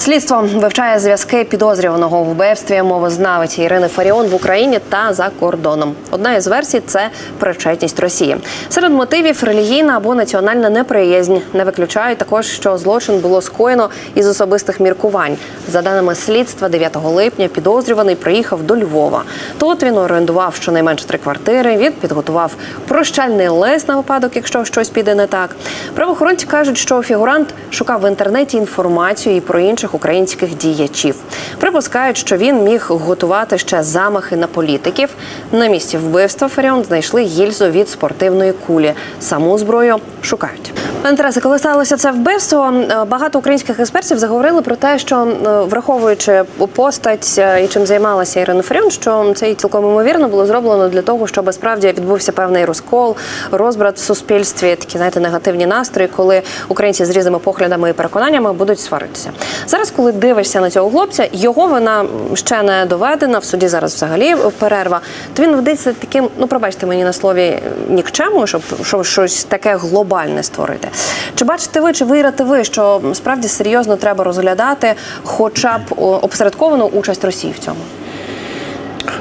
Слідство вивчає зв'язки підозрюваного у вбивстві мовознавиці Ірини Фаріон в Україні та за кордоном. Одна із версій це причетність Росії. Серед мотивів релігійна або національна неприязнь. Не виключають також, що злочин було скоєно із особистих міркувань. За даними слідства, 9 липня підозрюваний приїхав до Львова. Тут він орендував щонайменше три квартири. Він підготував прощальний лист на випадок, якщо щось піде не так. Правоохоронці кажуть, що фігурант шукав в інтернеті інформацію і про інших українських діячів. Припускають, що він міг готувати ще замахи на політиків. На місці вбивства Фаріон знайшли гільзу від спортивної кулі. Саму зброю шукають. Тарасе, коли сталося це вбивство, е, багато українських експертів заговорили про те, що е, враховуючи постать е, і чим займалася Ірина Фаріон, що це і цілком ймовірно було зроблено для того, щоб справді відбувся певний розкол, розбрат в суспільстві, такі знаєте, негативні настрої, коли українці з різними поглядами і переконаннями будуть сваритися. Зараз, коли дивишся на цього хлопця, його вина ще не доведена. В суді зараз взагалі перерва. То він ведеться таким, ну пробачте мені на слові нікчему, щоб, щоб щось таке глобальне створити. Чи бачите ви, чи вірите ви, що справді серйозно треба розглядати, хоча б о, опосередковану участь Росії в цьому?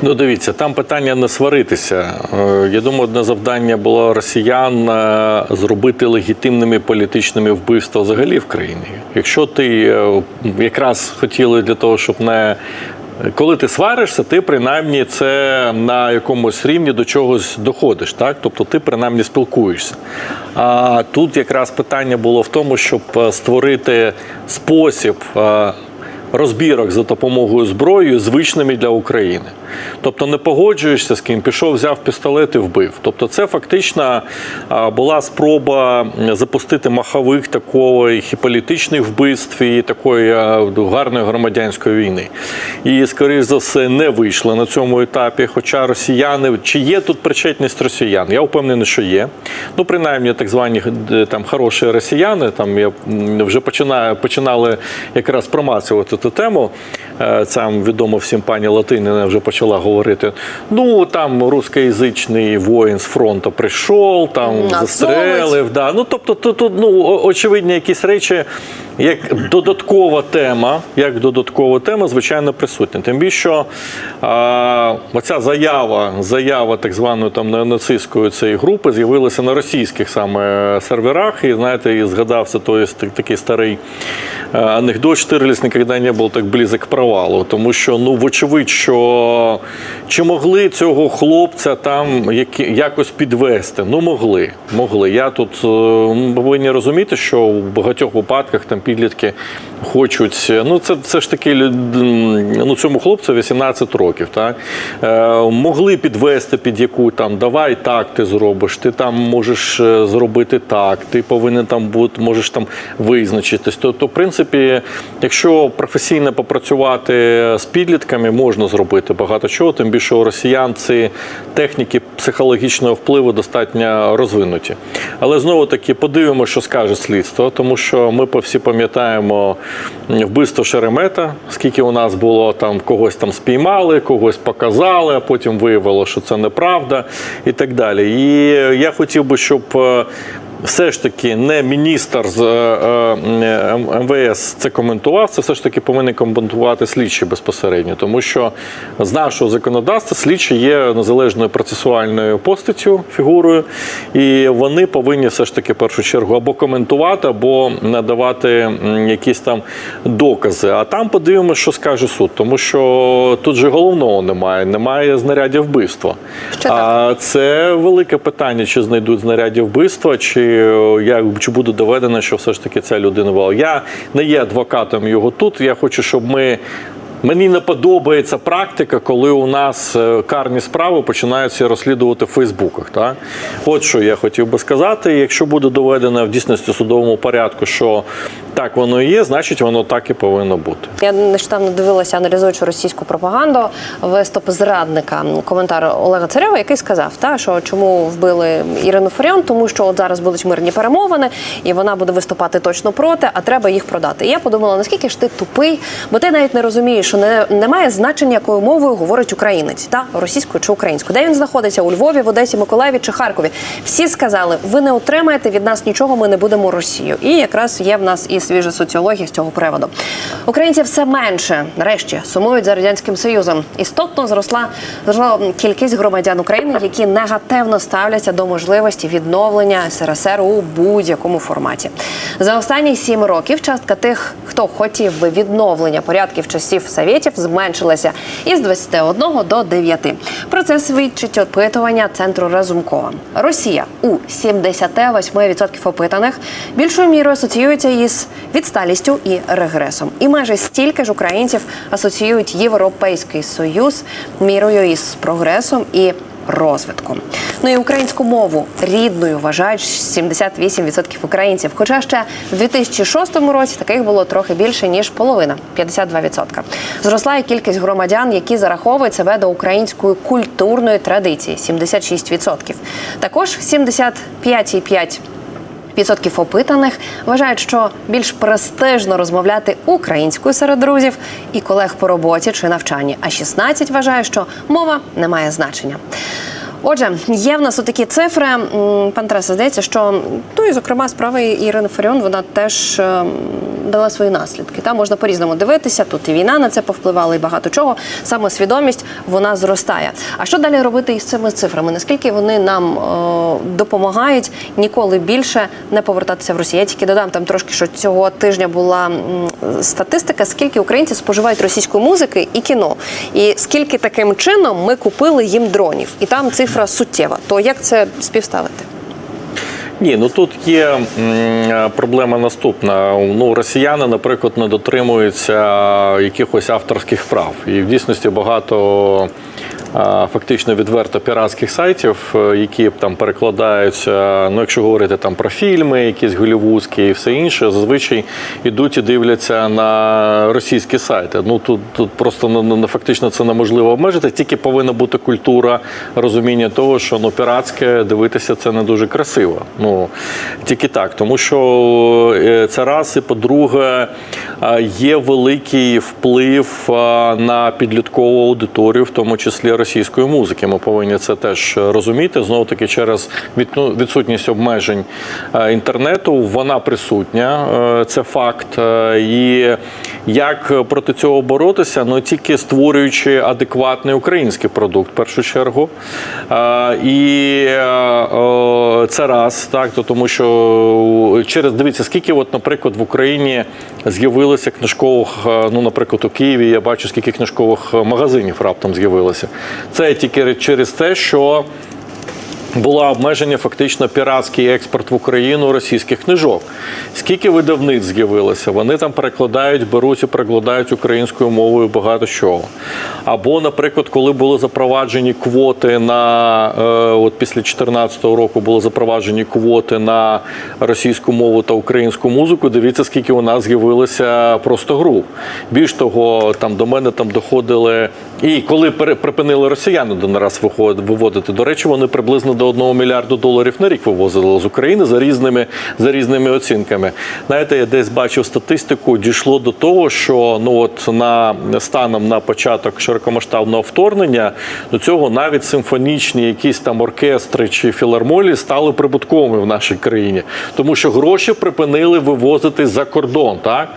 Ну, дивіться, там питання не сваритися. Е, Я думаю, одне завдання було росіян е, зробити легітимними політичними вбивства взагалі в країні. Якщо ти е, якраз хотіли для того, щоб не коли ти сваришся, ти принаймні це на якомусь рівні до чогось доходиш, так? Тобто ти принаймні спілкуєшся. А тут якраз питання було в тому, щоб створити спосіб. Розбірок за допомогою зброї звичними для України. Тобто не погоджуєшся з ким, пішов, взяв пістолет і вбив. Тобто, це фактично була спроба запустити маховик такої і політичних вбивств і такої гарної громадянської війни. І, скоріш за все, не вийшло на цьому етапі. Хоча росіяни чи є тут причетність росіян? Я впевнений, що є. Ну, принаймні, так звані е, там хороші росіяни. Там я вже починаю починали якраз промацувати цю тему. Е, Там відомо всім пані Латинина вже почала говорити. Ну там рускоязичний воїн з фронту прийшов, там застрелив. Да. Ну тобто, тут, тут ну очевидні якісь речі, як додаткова тема, як додаткова тема, звичайно, присутня. Тим більше, що а, оця заява, заява так званої там неонацистської цієї групи з'явилася на російських саме серверах. І знаєте, і згадався той такий старий е, анекдот Штирліц ніколи не був так близок к провалу. Тому що, ну, вочевидь, що чи могли цього хлопця там якось підвести? Ну, могли. могли. Я тут е, повинні розуміти, що в багатьох випадках там підлітки хочуть. Ну, це все ж таки ну, цьому хлопцю 18 років. Так? Е, могли підвести під яку там давай так ти зробиш, ти там можеш е, зробити так, ти повинен там бути, можеш там визначитись. То, то в принципі, якщо професійно попрацювати з підлітками, можна зробити багато чого, тим більше у росіян ці техніки психологічного впливу достатньо розвинуті. Але знову таки подивимося, що скаже слідство, тому що ми всі пам'ятаємо вбивство Шеремета, скільки у нас було там когось там спіймали, когось показали, а потім виявилося, що це неправда і так далі. І я хотів би, щоб. Все ж таки не міністр з е, е, МВС це коментував, це все ж таки повинен коментувати слідчий безпосередньо, тому що з нашого законодавства слідчі є незалежною процесуальною постаттю, фігурою, і вони повинні все ж таки в першу чергу або коментувати, або надавати якісь там докази. А там подивимося, що скаже суд, тому що тут же головного немає, немає знаряддя вбивства. Так. А це велике питання, чи знайдуть знаряддя вбивства, чи, як, чи буде доведено, що все ж таки ця людина була. Я не є адвокатом його тут. Я хочу, щоб ми. Мені не подобається практика, коли у нас е, карні справи починаються розслідувати в Фейсбуках. Та? От що я хотів би сказати. Якщо буде доведено в дійсності судовому порядку, що так воно і є, значить воно так і повинно бути. Я нещодавно дивилася, аналізуючи російську пропаганду, виступ зрадника, коментар Олега Царєва, який сказав, та що чому вбили Ірину Фаріон, тому що от зараз будуть мирні перемовини, і вона буде виступати точно проти, а треба їх продати. І я подумала, наскільки ж ти тупий, бо ти навіть не розумієш, що не немає значення, якою мовою говорить українець, та російською чи українською. Де він знаходиться у Львові, в Одесі, Миколаєві чи Харкові? Всі сказали, ви не отримаєте від нас нічого, ми не будемо Росію. І якраз є в нас і і свіжа соціологія з цього приводу. Українці все менше нарешті сумують за радянським союзом. Істотно зросла зросла кількість громадян України, які негативно ставляться до можливості відновлення СРСР у будь-якому форматі. За останні сім років частка тих, хто хотів би відновлення порядків часів совєтів, зменшилася із 21 до 9. Про це свідчить опитування центру Разумкова. Росія у 78% опитаних більшою мірою асоціюється із відсталістю і регресом. І майже стільки ж українців асоціюють Європейський Союз мірою із прогресом і розвитком. Ну і українську мову рідною вважають 78% українців. Хоча ще в 2006 році таких було трохи більше ніж половина 52%. Зросла і кількість громадян, які зараховують себе до української культурної традиції 76%. Також 75,5% Відсотків опитаних вважають, що більш престижно розмовляти українською серед друзів і колег по роботі чи навчанні. А 16 вважають, що мова не має значення. Отже, є в нас отакі цифри. Пан Тарасе, здається, що ну і зокрема справа Ірини Фаріон, вона теж ем, дала свої наслідки. Та можна по-різному дивитися. Тут і війна на це повпливала, і багато чого. Самосвідомість вона зростає. А що далі робити із цими цифрами? Наскільки вони нам е, допомагають ніколи більше не повертатися в Росію? Я тільки додам там трошки, що цього тижня була статистика, скільки українців споживають російської музики і кіно, і скільки таким чином ми купили їм дронів, і там цифра суттєва. То як це співставити? Ні, ну тут є проблема наступна. Ну, росіяни, наприклад, не дотримуються якихось авторських прав. І в дійсності багато фактично відверто піратських сайтів, е, які там перекладаються. Ну, якщо говорити там про фільми, якісь голівудські і все інше, зазвичай ідуть і дивляться на російські сайти. Ну тут, тут просто ну, ну, фактично це неможливо обмежити. Тільки повинна бути культура розуміння того, що ну піратське дивитися це не дуже красиво. Ну тільки так, тому що е, це раз, і по-друге, є великий вплив на підліткову аудиторію, в тому числі російської музики. Ми повинні це теж розуміти. Знову таки, через від- відсутність обмежень е, інтернету, вона присутня, е, це факт. Е, І як проти цього боротися? Ну тільки створюючи адекватний український продукт, в першу чергу. І це раз, так, то тому що через дивіться, скільки, от, наприклад, в Україні з'явилося книжкових, ну, наприклад, у Києві я бачу, скільки книжкових магазинів раптом з'явилося. Це тільки через те, що була обмеження фактично піратський експорт в Україну російських книжок. Скільки видавниць з'явилося? Вони там перекладають, беруть і перекладають українською мовою багато чого. Або, наприклад, коли були запроваджені квоти на е, от після 2014 року були запроваджені квоти на російську мову та українську музику. Дивіться, скільки у нас з'явилося просто груп. Більш того, там до мене там доходили. І коли припинили росіяни до нараз виводити, до речі, вони приблизно до 1 мільярду доларів на рік вивозили з України за різними за різними оцінками. Знаєте, я десь бачив статистику, дійшло до того, що ну от на станом на початок широкомасштабного вторгнення до цього навіть симфонічні якісь там оркестри чи філармонії стали прибутковими в нашій країні, тому що гроші припинили вивозити за кордон. Так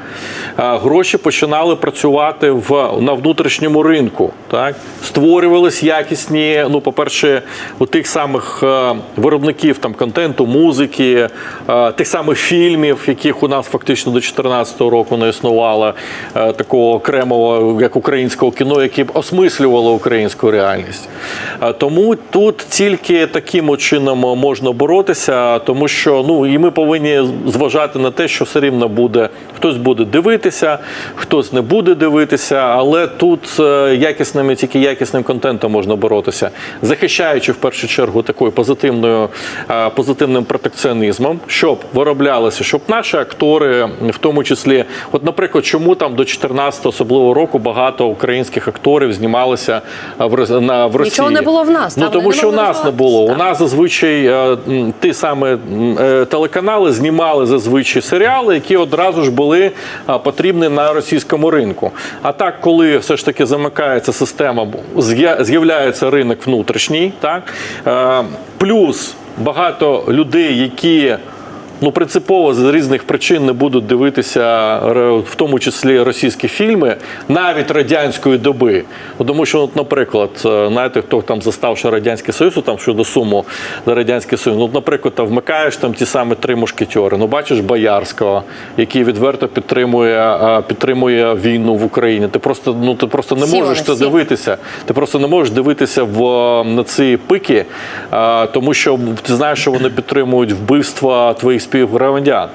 гроші починали працювати в на внутрішньому ринку. Так створювались якісні. Ну, по-перше, у тих самих е, виробників там контенту, музики, е, тих самих фільмів, яких у нас фактично до 2014 року не існувало е, такого окремого, як українського кіно, яке б осмислювало українську реальність. Тому тут тільки таким чином можна боротися, тому що ну і ми повинні зважати на те, що все рівно буде хтось буде дивитися, хтось не буде дивитися, але тут е, якісними, тільки якісним контентом можна боротися, захищаючи в першу чергу такою позитивною е, позитивним протекціонізмом, щоб вироблялося, щоб наші актори, в тому числі, от, наприклад, чому там до 14 особливого року багато українських акторів знімалися е, в на в Росії. Нічого не було в нас, Ну тому що у нас не було. У нас зазвичай е, ті саме телеканали знімали зазвичай серіали, які одразу ж були потрібні на російському ринку. А так, коли все ж таки замикається система, бо з'я- з'являється ринок внутрішній, так? Е, плюс багато людей, які ну принципово з різних причин не будуть дивитися в тому числі російські фільми навіть радянської доби. Тому що, от, наприклад, е, знаєте, хто там застав ще радянський союз, там щодо суму за радянський союз. Ну, от, наприклад, там вмикаєш там ті самі три мушкетери. Ну бачиш Боярського, який відверто підтримує е, підтримує війну в Україні. Ти просто ну ти просто не Всі можеш це дивитися. Ти просто не можеш дивитися в на ці пики, е, тому що ти знаєш, що вони підтримують вбивства твоїх співгромадян.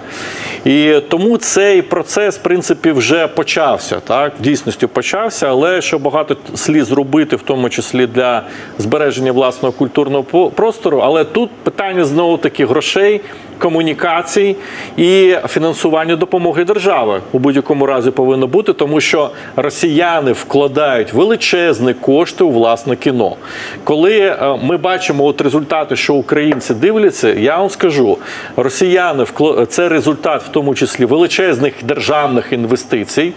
І тому цей процес, в принципі, вже почався. Так, в дійсності почався, але що багато слід зробити, в тому числі для збереження власного культурного простору. Але тут питання знову таки грошей. Комунікацій і фінансування допомоги держави у будь-якому разі повинно бути, тому що росіяни вкладають величезні кошти у власне кіно. Коли е, ми бачимо от результати, що українці дивляться, я вам скажу, росіяни це результат в тому числі величезних державних інвестицій.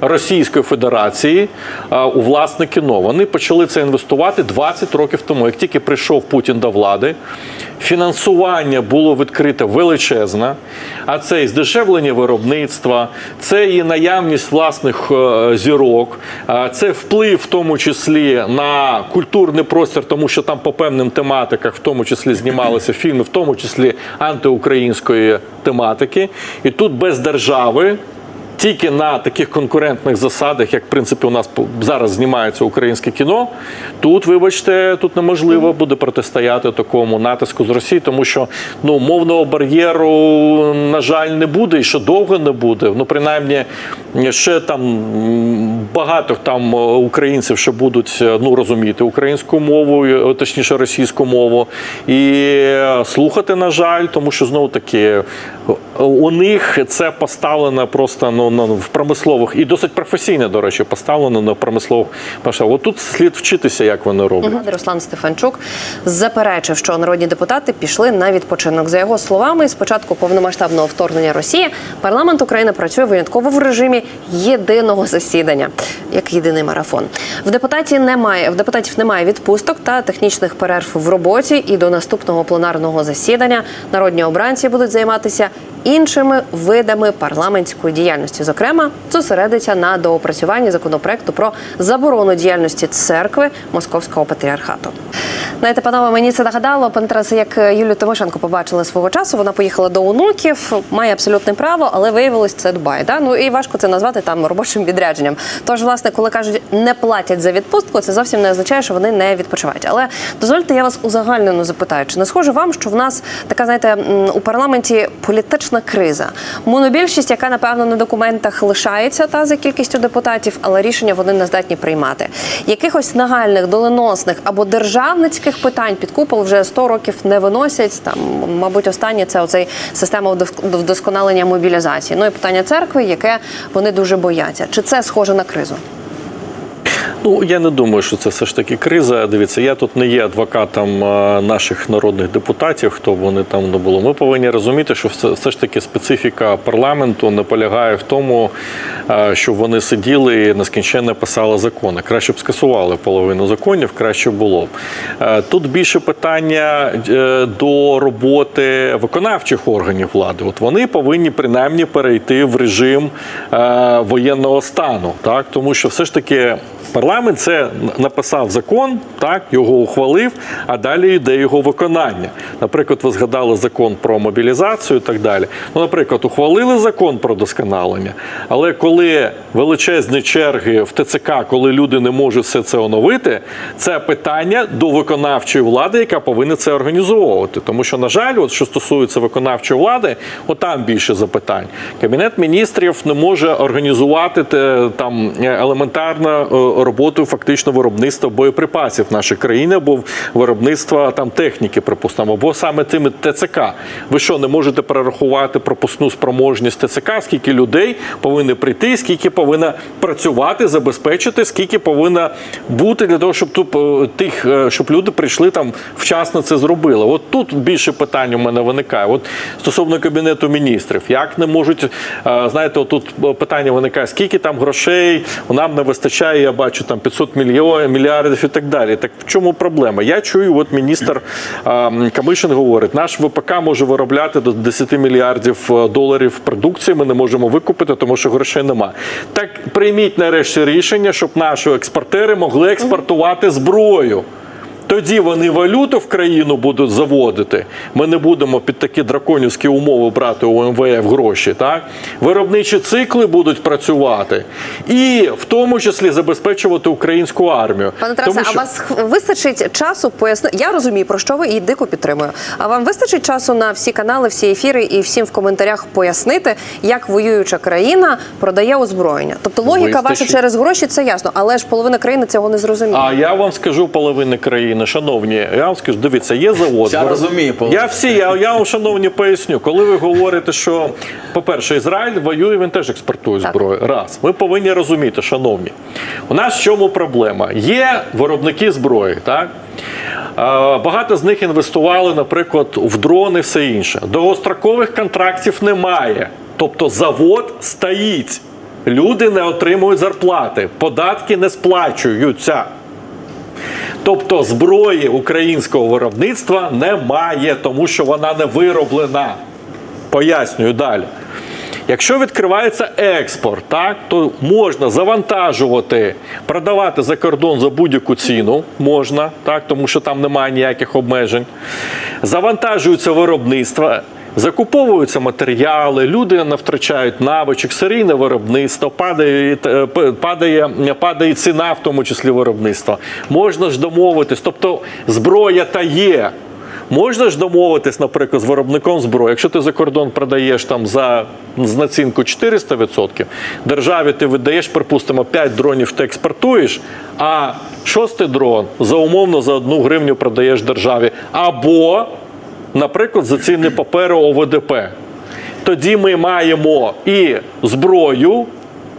Російської Федерації а, у власне кіно. Вони почали це інвестувати 20 років тому. Як тільки прийшов Путін до влади, фінансування було відкрите величезне, а це і здешевлення виробництва, це і наявність власних е, зірок, це вплив в тому числі на культурний простір, тому що там по певним тематиках, в тому числі знімалися фільми, в тому числі антиукраїнської тематики. І тут без держави тільки на таких конкурентних засадах, як в принципі у нас зараз знімається українське кіно. Тут, вибачте, тут неможливо буде протистояти такому натиску з Росії, тому що ну мовного бар'єру, на жаль, не буде і що довго не буде. Ну, принаймні, ще там багато там е, українців ще будуть е, ну розуміти українську мову, е, точніше російську мову, і слухати, на жаль, тому що знову таки у них це поставлено просто ну, на- в промислових і досить професійно, до речі, поставлено на промислових машинах. Тут слід вчитися, як вони роблять. Мгм. Руслан Стефанчук заперечив, що народні депутати пішли на відпочинок. За його словами, з початку повномасштабного вторгнення Росії парламент України працює винятково в режимі єдиного засідання, як єдиний марафон. В депутаті немає в депутатів немає відпусток та технічних перерв в роботі. І до наступного пленарного засідання народні обранці будуть займатися. Іншими видами парламентської діяльності, зокрема, зосередиться на доопрацюванні законопроекту про заборону діяльності церкви Московського патріархату. Знаєте, панове, мені це нагадало, пан Тарас, як Юлію Тимошенко побачили свого часу. Вона поїхала до онуків, має абсолютне право, але виявилось це Дубай. Да? Ну і важко це назвати там робочим відрядженням. Тож, власне, коли кажуть, не платять за відпустку, це зовсім не означає, що вони не відпочивають. Але дозвольте, я вас узагальнено запитаю, чи не схоже вам, що в нас така, знаєте, у парламенті політична криза? Монобільшість, яка напевно на документах лишається та за кількістю депутатів, але рішення вони не здатні приймати. Якихось нагальних, доленосних або державницьких питань під купол вже 100 років не виносять. Там, мабуть, останнє це оцей система вдосконалення мобілізації. Ну і питання церкви, яке вони дуже бояться. Чи це схоже на кризу? Ну я не думаю, що це все ж таки криза. Дивіться, я тут не є адвокатом наших народних депутатів, хто б вони там не було. Ми повинні розуміти, що все, все ж таки специфіка парламенту не полягає в тому, щоб вони сиділи і нескінченно писали закони. Краще б скасували половину законів, краще було б. Тут більше питання е, до роботи виконавчих органів влади. От вони повинні принаймні перейти в режим е, воєнного стану, так тому що все ж таки. Парламент це написав закон, так його ухвалив, а далі йде його виконання. Наприклад, ви згадали закон про мобілізацію і так далі. Ну, наприклад, ухвалили закон про досконалення, але коли величезні черги в ТЦК, коли люди не можуть все це оновити, це питання до виконавчої влади, яка повинна це організовувати. Тому що, на жаль, от що стосується виконавчої влади, от там більше запитань. Кабінет міністрів не може організувати там елементарно е, роботу фактично виробництва боєприпасів нашої країни або виробництва там техніки, припустимо, або саме тими ТЦК. Ви що не можете перерахувати пропускну спроможність ТЦК, скільки людей повинні прийти, скільки повинна працювати, забезпечити, скільки повинна бути для того, щоб тут е, тих, е, щоб люди прийшли там вчасно це зробили. От тут більше питань у мене виникає. От стосовно кабінету міністрів, як не можуть е, знаєте, тут питання виникає, скільки там грошей нам не вистачає. Я бачу бачу там 500 мільйонів мільярдів і так далі. Так в чому проблема? Я чую, от міністр Камишин говорить, наш ВПК може виробляти до 10 мільярдів е, доларів продукції. Ми не можемо викупити, тому що грошей нема. Так прийміть нарешті рішення, щоб наші експортери могли експортувати зброю. Тоді вони валюту в країну будуть заводити. Ми не будемо під такі драконівські умови брати у МВФ гроші. Так виробничі цикли будуть працювати, і в тому числі забезпечувати українську армію. Пане Тарасе, Тому а вас вистачить часу пояснити? Я розумію, про що ви і дико підтримую. А вам вистачить часу на всі канали, всі ефіри і всім в коментарях пояснити, як воююча країна продає озброєння? Тобто логіка ваша через гроші це ясно, але ж половина країни цього не зрозуміє. А я вам скажу половини країни, шановні. Я вам скажу, дивіться, є завод. Вся Вир- розуміє. Я всі, я, я вам, шановні, поясню. Коли ви говорите, що, по-перше, Ізраїль воює, він теж експортує Так. зброю. Раз. Ви повинні розуміти, шановні. У нас в чому проблема? Є виробники зброї, так? Багато з них інвестували, наприклад, в дрони і все інше. Довгострокових контрактів немає. Тобто завод стоїть. Люди не отримують зарплати, податки не сплачуються. Тобто зброї українського виробництва немає, тому що вона не вироблена. Пояснюю далі. Якщо відкривається експорт, так, то можна завантажувати, продавати за кордон за будь-яку ціну, можна, так, тому що там немає ніяких обмежень. Завантажується виробництво, закуповуються матеріали, люди не втрачають навичок, серійне виробництво, падає, е, падає, падає ціна, в тому числі виробництва. Можна ж домовитись, тобто зброя та є. Можна ж домовитись, наприклад, з виробником зброї. Якщо ти за кордон продаєш там за з націнку 400%, державі ти видаєш, припустимо, 5 дронів ти експортуєш, а шостий дрон за умовно за одну гривню продаєш державі. Або, наприклад, за цінні папери ОВДП. Тоді ми маємо і зброю,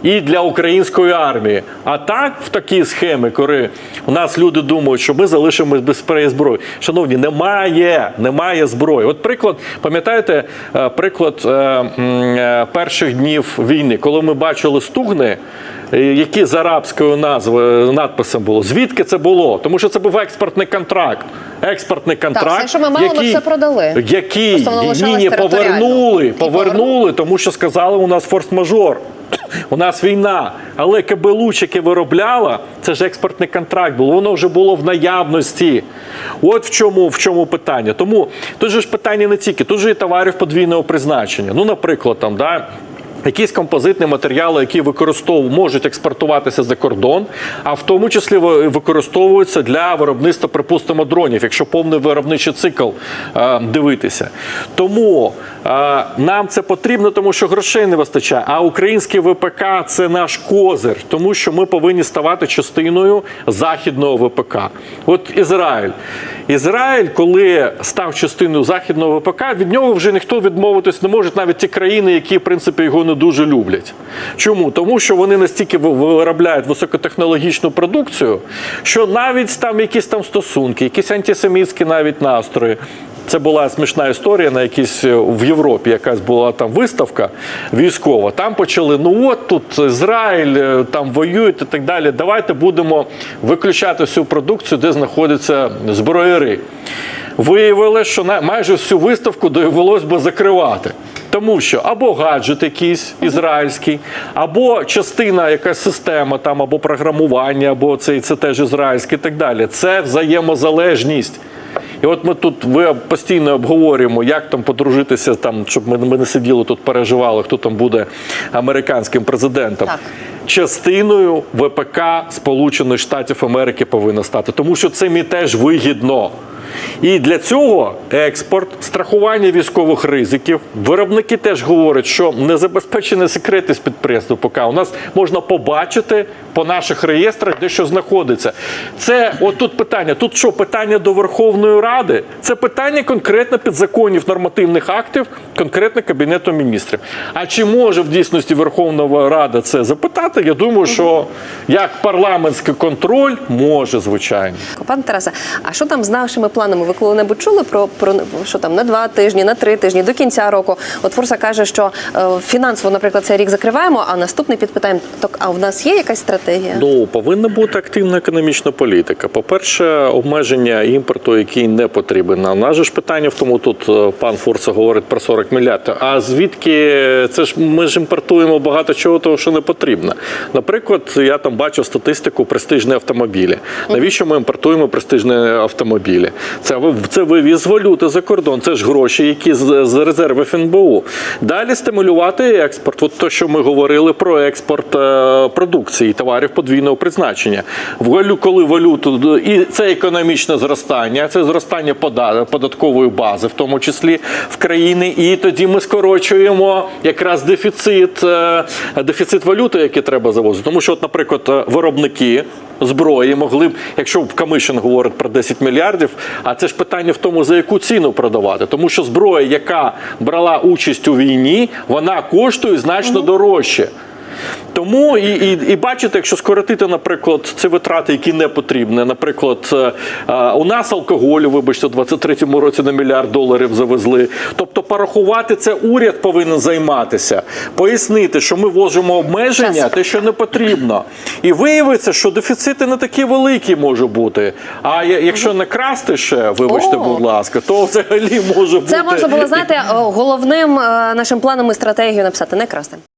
і для української армії. А так, в такій схемі, коли у нас люди думають, що ми залишимось без зброї. Шановні, немає, немає зброї. От приклад, пам'ятаєте, е, приклад е, е, перших днів війни, коли ми бачили стугни. Які з арабською назвою надписом було? Звідки це було? Тому що це був експортний контракт. Експортний контракт, все, що ми мали, ми все продали. який ні, ні, повернули, повернули, повернули. тому що сказали, у нас форс-мажор. У нас війна, але КБЛУЧ, яке виробляла, це ж експортний контракт був. Воно вже було в наявності. От в чому, в чому питання. Тому тут же ж питання не тільки, тут же і товарів подвійного призначення. Ну, наприклад, там, да, Якісь композитні матеріали, які використовують, можуть експортуватися за кордон, а в тому числі використовуються для виробництва, припустимо, дронів, якщо повний виробничий цикл е, дивитися. Тому нам це потрібно, тому що грошей не вистачає. А український ВПК це наш козир, тому що ми повинні ставати частиною західного ВПК. От Ізраїль. Ізраїль, коли став частиною західного ВПК, від нього вже ніхто відмовитись не може, навіть ті країни, які в принципі його не дуже люблять. Чому? Тому що вони настільки ви- виробляють високотехнологічну продукцію, що навіть там якісь там стосунки, якісь антисемітські навіть настрої. Це була смішна історія на якійсь е, в Європі, якась була там виставка військова. Там почали: ну от тут Ізраїль е, там воюють і так далі. Давайте будемо виключати всю продукцію, де знаходяться зброяри. Виявили, що майже всю виставку довелось би закривати. Тому що або гаджет якийсь ізраїльський, або частина, якась система, там, або програмування, або це, це теж ізраїльське і так далі. Це взаємозалежність. І от ми тут ви постійно обговорюємо, як там подружитися, там, щоб ми, ми не сиділи тут, переживали, хто там буде американським президентом. Так. Частиною ВПК Сполучених Штатів Америки повинна стати, тому що це мені теж вигідно. І для цього експорт, страхування військових ризиків. Виробники теж говорять, що не забезпечена секретність підприємства ПК. У нас можна побачити по наших реєстрах, де що знаходиться. Це отут питання. Тут що питання до Верховної Ради? Це питання конкретно підзаконів нормативних актів, конкретно Кабінету міністрів. А чи може в дійсності Верховна Рада це запитати? Я думаю, що як парламентський контроль може, звичайно. Пане Тарасе, а що там з нашими планами? Ви коли-небудь чули про, про що там на два тижні, на три тижні до кінця року? От Фурса каже, що е, фінансово, наприклад, цей рік закриваємо, а наступний підпитаємо. Так, а в нас є якась стратегія? Ну, повинна бути активна економічна політика. По-перше, обмеження імпорту, який не потрібен. А в нас же ж питання в тому, тут е, пан Фурса говорить про 40 мільярдів. А звідки це ж ми ж імпортуємо багато чого того, що не потрібно. Наприклад, я там бачу статистику престижні автомобілі. Навіщо ми імпортуємо престижні автомобілі? Це це вивіз валюти за кордон. Це ж гроші, які з, з резервів ФНБУ. Далі стимулювати експорт. От то, що ми говорили про експорт е, продукції, товарів подвійного призначення. Коли валюту і це економічне зростання, це зростання пода- податкової бази, в тому числі в країни. І тоді ми скорочуємо якраз дефіцит, е, дефіцит валюти, який треба завозити. Тому що, от, наприклад, е, виробники. Зброї могли б, якщо Камишин говорить про 10 мільярдів, а це ж питання в тому, за яку ціну продавати. Тому що зброя, яка брала участь у війні, вона коштує значно дорожче. Тому і, і, і бачите, якщо скоротити, наприклад, ці витрати, які не потрібні. Наприклад, е, е, у нас алкоголю, вибачте, у 23-му році на мільярд доларів завезли. Тобто, порахувати це уряд повинен займатися, пояснити, що ми ввожимо обмеження, те, що не потрібно. І виявиться, що дефіцити не такі великі можуть бути. А якщо не красти ще, вибачте, О. будь ласка, то взагалі може бути. Це можна було знаєте, е, головним нашим планом і стратегією написати не красти.